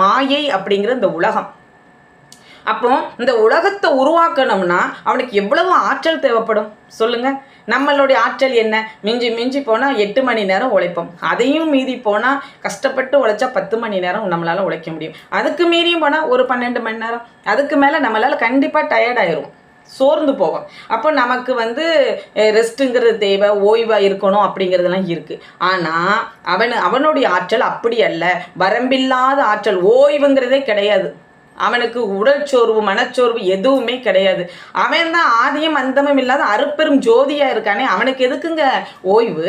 மாயை அப்படிங்கிற இந்த உலகம். அப்போ இந்த உலகத்தை உருவாக்கணும்னா அவனுக்கு எவ்வளவு ஆற்றல் தேவைப்படும்? சொல்லுங்க. நம்மளுடைய ஆற்றல் என்ன? மிஞ்சி மிஞ்சி போனால் எட்டு மணி நேரம் உழைப்போம். அதையும் மீறி போனால் கஷ்டப்பட்டு உழைச்சா பத்து மணி நேரம் நம்மளால் உழைக்க முடியும். அதுக்கு மீறியும் போனால் ஒரு பன்னெண்டு மணி நேரம். அதுக்கு மேலே நம்மளால் கண்டிப்பாக டயர்டாயிரும் சோர்ந்து போகும். அப்போ நமக்கு வந்து ரெஸ்ட்டுங்கிறது தேவை ஓய்வாக இருக்கணும் அப்படிங்கிறதெல்லாம் இருக்குது ஆனால் அவன் அவனுடைய ஆற்றல் அப்படி அல்ல. வரம்பில்லாத ஆற்றல் ஓய்வுங்கிறதே கிடையாது. அவனுக்கு உடல் சோர்வு மனச்சோர்வு எதுவுமே கிடையாது. அவன் தான் ஆதியும் அந்தமும் இல்லாத அருப்பெரும் ஜோதியாக இருக்கானே அவனுக்கு எதுக்குங்க ஓய்வு?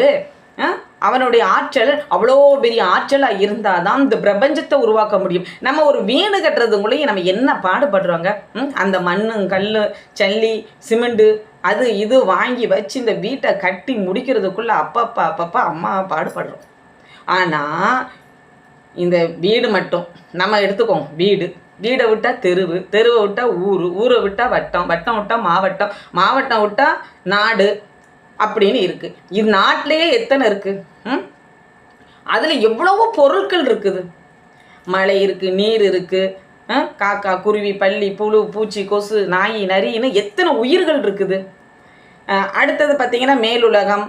அவனுடைய ஆற்றல் அவ்வளோ பெரிய ஆற்றலாக இருந்தால் தான் இந்த பிரபஞ்சத்தை உருவாக்க முடியும். நம்ம ஒரு வீடு கட்டுறதுக்குள்ளேயும் நம்ம என்ன பாடுபடுறோங்க? அந்த மண்ணு கல் சல்லி சிமெண்டு அது இது வாங்கி வச்சு இந்த வீட்டை கட்டி முடிக்கிறதுக்குள்ளே அப்பப்பா அப்பப்பா அம்மா பாடுபடுறோம். ஆனால் இந்த வீடு மட்டும் நம்ம எடுத்துக்கோம் வீடு. வீடை விட்டால் தெருவு தெருவை விட்டால் ஊர் ஊரை விட்டால் வட்டம் வட்டம் விட்டால் மாவட்டம் மாவட்டம் விட்டால் நாடு அப்படின்னு இருக்குது இது நாட்டிலேயே எத்தனை இருக்குது ம்? அதில் எவ்வளவோ பொருட்கள் இருக்குது. மழை இருக்குது நீர் இருக்குது காக்கா குருவி பள்ளி புழு பூச்சி கொசு நாய் நரின்னு எத்தனை உயிர்கள் இருக்குது. அடுத்தது பார்த்தீங்கன்னா மேலுலகம்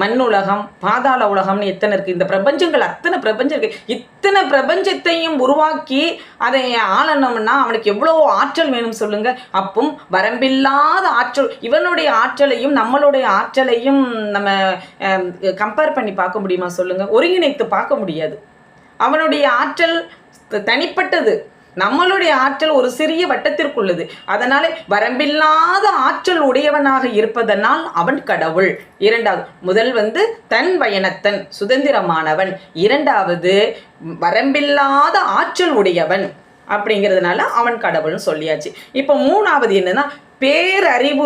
மண் உலகம் பாதாள உலகம்னு எத்தனை இருக்குது இந்த பிரபஞ்சங்கள் அத்தனை பிரபஞ்சம் இருக்குது இத்தனை பிரபஞ்சத்தையும் உருவாக்கி அதை ஆளணும்னா அவனுக்கு எவ்வளோ ஆற்றல் வேணும் சொல்லுங்க. அப்பும் வரம்பில்லாத ஆற்றல் இவனுடைய ஆற்றலையும் நம்மளுடைய ஆற்றலையும் நம்ம கம்பேர் பண்ணி பார்க்க முடியுமா சொல்லுங்க? ஒருங்கிணைத்து பார்க்க முடியாது. அவனுடைய ஆற்றல் தனிப்பட்டது. நம்மளுடைய ஆற்றல் ஒரு சிறிய வட்டத்திற்குள்ளது. அதனால வரம்பில்லாத ஆற்றல் உடையவனாக இருப்பதனால் அவன் கடவுள். இரண்டாவது முதல் வந்து தன் பயணத்தன் சுதந்திரமானவன். இரண்டாவது வரம்பில்லாத ஆற்றல் உடையவன். அப்படிங்கிறதுனால அவன் கடவுள்னு சொல்லியாச்சு. இப்போ மூணாவது என்னன்னா பேரறிவு